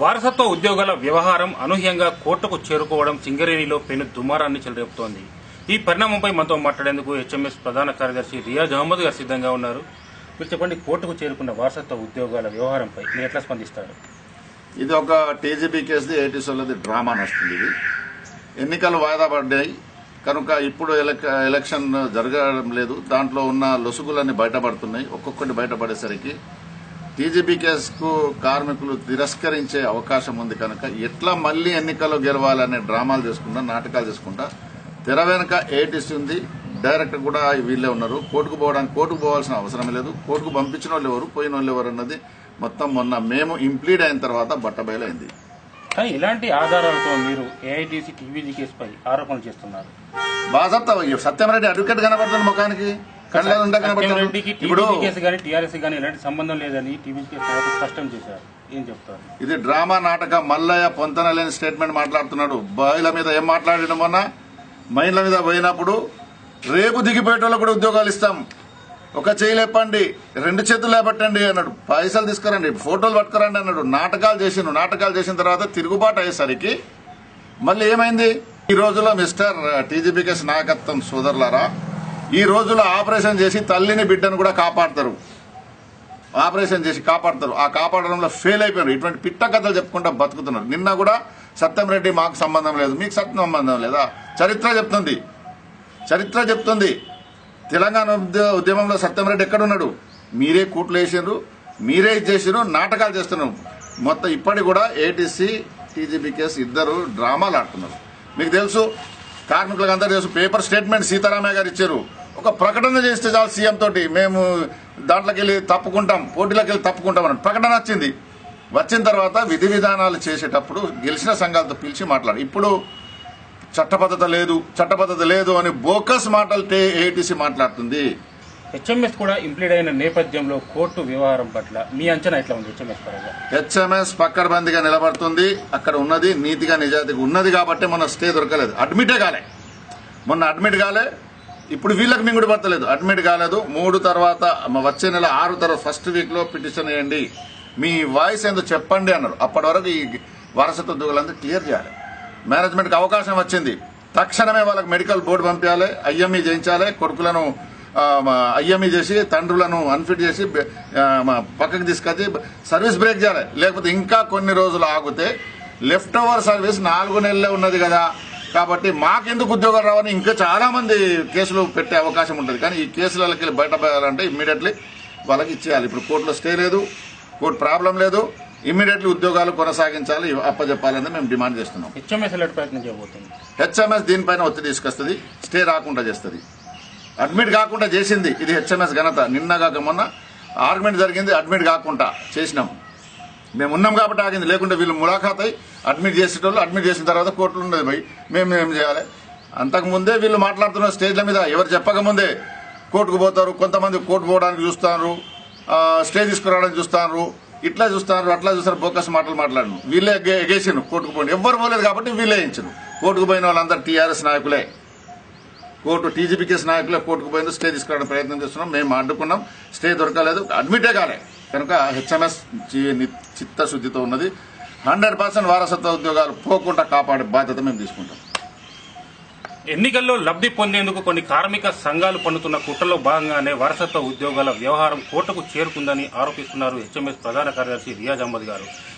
వారసత్వ ఉద్యోగాల వ్యవహారం అనూహ్యంగా కోర్టుకు చేరుకోవడం సింగరేణిలో పెను దుమారాన్ని చెలరేపుతోంది. ఈ పరిణామంపై మనతో మాట్లాడేందుకు హెచ్ఎంఎస్ ప్రధాన కార్యదర్శి రియాజ్ అహ్మద్ గారు సిద్ధంగా ఉన్నారు. మీరు చెప్పండి కోర్టుకు చేరుకున్న వారసత్వ ఉద్యోగాల వ్యవహారంపై మీరు ఎట్లా స్పందిస్తారు? ఇది ఒక టీజీబీ కేసుది ఏటీస్ డ్రామా నడుస్తుంది ఇది. ఎన్నికలు వాయిదా పడ్డాయి. కనుక ఇప్పుడు ఎలక్ ఎలక్షన్ జరగడం లేదు. దాంట్లో ఉన్న లొసుగులన్నీ బయటపడుతున్నాయి. ఒక్కొక్కటి బయటపడేసరికి టీజీబీ కేసుకు కార్మికులు తిరస్కరించే అవకాశం ఉంది కనుక ఎట్లా మళ్ళీ ఎన్నికల్లో గెలవాలనే డ్రామాలు చేసుకుంటా నాటకాలు చేసుకుంటా తెర వెనుక ఏటీసీ ఉంది డైరెక్టర్ కూడా వీళ్ళే ఉన్నారు. కోర్టుకు పోవడానికి కోర్టుకు పోవాల్సిన అవసరం లేదు. కోర్టుకు పంపించిన వాళ్ళు ఎవరు పోయిన వాళ్ళు ఎవరు అన్నది మొత్తం మొన్న మేము ఇంప్లీడ్ అయిన తర్వాత బట్టబయలైంది. కానీ ఇలాంటి ఆధారాలతో మీరు ఏఐటీసీ టీవీజీ కేసుపై ఆరోపణలు చేస్తున్నారు. బాధత్త సత్యమరెడ్డి అడ్వకేట్ కనబడుతుంది ముఖానికి? ఇప్పుడు టీఆర్ఎస్ కానీ ఎలాంటి సంబంధం లేదని స్పష్టం చేశారు. ఏం చెప్తారు? ఇది డ్రామా నాటక మల్లయ్య పొంతన లేని స్టేట్మెంట్ మాట్లాడుతున్నాడు. బాయిల మీద ఏం మాట్లాడిన మొన్న? మైన్ల మీద పోయినప్పుడు రేపు దిగిపోయేటోళ్ళకు కూడా ఉద్యోగాలు ఇస్తాం. ఒక చేయి లేపండి రెండు చేతులు లేపట్టండి అన్నాడు. పైసలు తీసుకురండి ఫోటోలు పట్టుకురండి అన్నాడు. నాటకాలు చేసిండు. నాటకాలు చేసిన తర్వాత తిరుగుబాటు అయ్యేసరికి మళ్ళీ ఏమైంది? ఈ రోజులో మిస్టర్ టీజీపీకేస్ నాయకత్వం సోదరులారా ఈ రోజులో ఆపరేషన్ చేసి తల్లిని బిడ్డను కూడా కాపాడతారు. ఆపరేషన్ చేసి కాపాడతారు. ఆ కాపాడడంలో ఫెయిల్ అయిపోయారు. ఇటువంటి పిట్ట కథలు చెప్పుకుంటా బతుకుతున్నారు. నిన్న కూడా సత్యం రెడ్డి మాకు సంబంధం లేదు. మీకు సత్యం సంబంధం లేదా? చరిత్ర చెప్తుంది. చరిత్ర చెప్తుంది. తెలంగాణ ఉద్యమంలో సత్యం రెడ్డి ఎక్కడున్నాడు? మీరే కూట్లు వేసారు మీరే ఇది చేసారు నాటకాలు చేస్తున్నారు. మొత్తం ఇప్పటికి కూడా ఏటీసీ టీజీబీకేఎస్ ఇద్దరు డ్రామాలు ఆడుతున్నారు. మీకు తెలుసు కార్మికులకు అందరూ తెలుసు పేపర్ స్టేట్మెంట్ సీతారామయ్య గారు ఇచ్చారు. ఒక ప్రకటన చేస్తే చాలు సీఎం తోటి. మేము దాంట్లోకి వెళ్ళి తప్పుకుంటాం పోటీలోకి వెళ్ళి తప్పుకుంటాం అని ప్రకటన వచ్చింది వచ్చిన తర్వాత విధి విధానాలు చేసేటప్పుడు గెలిచిన సంఘాలతో పిలిచి మాట్లాడు. ఇప్పుడు చట్టబద్ధత లేదు చట్టబద్ధత లేదు అని బోకస్ మాటలు ఏటీసీ మాట్లాడుతుంది. హెచ్ఎంఎస్ కూడా ఇంప్లీడ్ అయిన నేపథ్యంలో కోర్టు వ్యవహారం పట్ల మీ అంచనా ఎట్లా ఉంది హెచ్ఎంఎస్ పరంగా? హెచ్ఎంఎస్ పక్కడబందిగా నిలబడుతుంది. అక్కడ ఉన్నది నీతిగా నిజాయితీగా ఉన్నది కాబట్టి మొన్న స్టే దొరకలేదు. అడ్మిటే కాలే. మొన్న అడ్మిట్ కాలే. ఇప్పుడు వీళ్ళకి మింగుడు పడతలేదు. అడ్మిట్ కాలేదు. మూడు తర్వాత వచ్చే నెల ఆరు తర్వాత ఫస్ట్ వీక్లో పిటిషన్ వేయండి. మీ వాయిస్ ఏందో చెప్పండి అన్నారు. అప్పటి వరకు ఈ వారసత్వ ఉద్యోగులందరూ క్లియర్ చేయాలి. మేనేజ్మెంట్కి అవకాశం వచ్చింది. తక్షణమే వాళ్ళకి మెడికల్ బోర్డు పంపించాలి. ఐఎంఈ చేయించాలి. కొడుకులను ఐఎంఈ చేసి తండ్రులను అన్ఫిట్ చేసి బె- పక్కకి తీసుకొచ్చి సర్వీస్ బ్రేక్ చేయాలి. లేకపోతే ఇంకా కొన్ని రోజులు ఆగితే లెఫ్ట్ ఓవర్ సర్వీస్ నాలుగు నెలలే ఉన్నది కదా. కాబట్టి మాకెందుకు ఉద్యోగాలు రావని ఇంకా చాలా మంది కేసులు పెట్టే అవకాశం ఉంటుంది. కానీ ఈ కేసులకి వెళ్ళి బయటపడాలంటే ఇమ్మీడియట్లీ వాళ్ళకి ఇచ్చేయాలి. ఇప్పుడు కోర్టులో స్టే లేదు కోర్టు ప్రాబ్లం లేదు ఇమ్మీడియట్లీ ఉద్యోగాలు కొనసాగించాలి అప్పచెప్పాలని మేము డిమాండ్ చేస్తున్నాం. హెచ్ఎంఎస్ ప్రయత్నం చేయబోతుంది. హెచ్ఎంఎస్ దీనిపైన ఒత్తిడి తీసుకొస్తుంది స్టే రాకుండా చేస్తుంది. అడ్మిట్ కాకుండా చేసింది ఇది హెచ్ఎంఎస్ ఘనత. నిన్న కాక మొన్న ఆర్గ్యుమెంట్ జరిగింది అడ్మిట్ కాకుండా చేసినాం. మేము ఉన్నాం కాబట్టి ఆగింది. లేకుంటే వీళ్ళు ములాఖాత్ అయి అడ్మిట్ చేసేటోళ్ళు అడ్మిట్ చేసిన తర్వాత కోర్టులు ఉండేది పోయి. మేము ఏం చేయాలి? అంతకు ముందే వీళ్ళు మాట్లాడుతున్న స్టేజ్ల మీద ఎవరు చెప్పకముందే కోర్టుకు పోతారు. కొంతమంది కోర్టు పోవడానికి చూస్తారు. స్టే తీసుకురావడానికి చూస్తారు. ఇట్లా చూస్తారు అట్లా చూస్తారు బోకస్ మాటలు మాట్లాడను. వీళ్ళే ఎగేసాను కోర్టుకు పోయి ఎవ్వరు పోలేదు కాబట్టి వీళ్ళే ఇచ్చారు కోర్టుకు పోయిన వాళ్ళందరూ టీఆర్ఎస్ నాయకులే. కోర్టు టీజీపీకేస్ నాయకులే కోర్టుకు పోయింది స్టే తీసుకురావడానికి ప్రయత్నం చేస్తున్నాం. మేము అడ్డుకున్నాం. స్టే దొరకలేదు. అడ్మిటే కాలేదు కనుక హెచ్ఎంఎస్ చిత్తశుద్ధితో ఉన్నది. హండ్రెడ్ పర్సెంట్ వారసత్వ ఉద్యోగాలు పోకుండా కాపాడే బాధ్యత మేము తీసుకుంటాం. ఎన్నికల్లో లబ్ధి పొందేందుకు కొన్ని కార్మిక సంఘాలు పన్నుతున్న కుట్రలో భాగంగానే వారసత్వ ఉద్యోగాల వ్యవహారం కోర్టుకు చేరుకుందని ఆరోపిస్తున్నారు హెచ్ఎంఎస్ ప్రధాన కార్యదర్శి రియాజ్ అహ్మద్ గారు.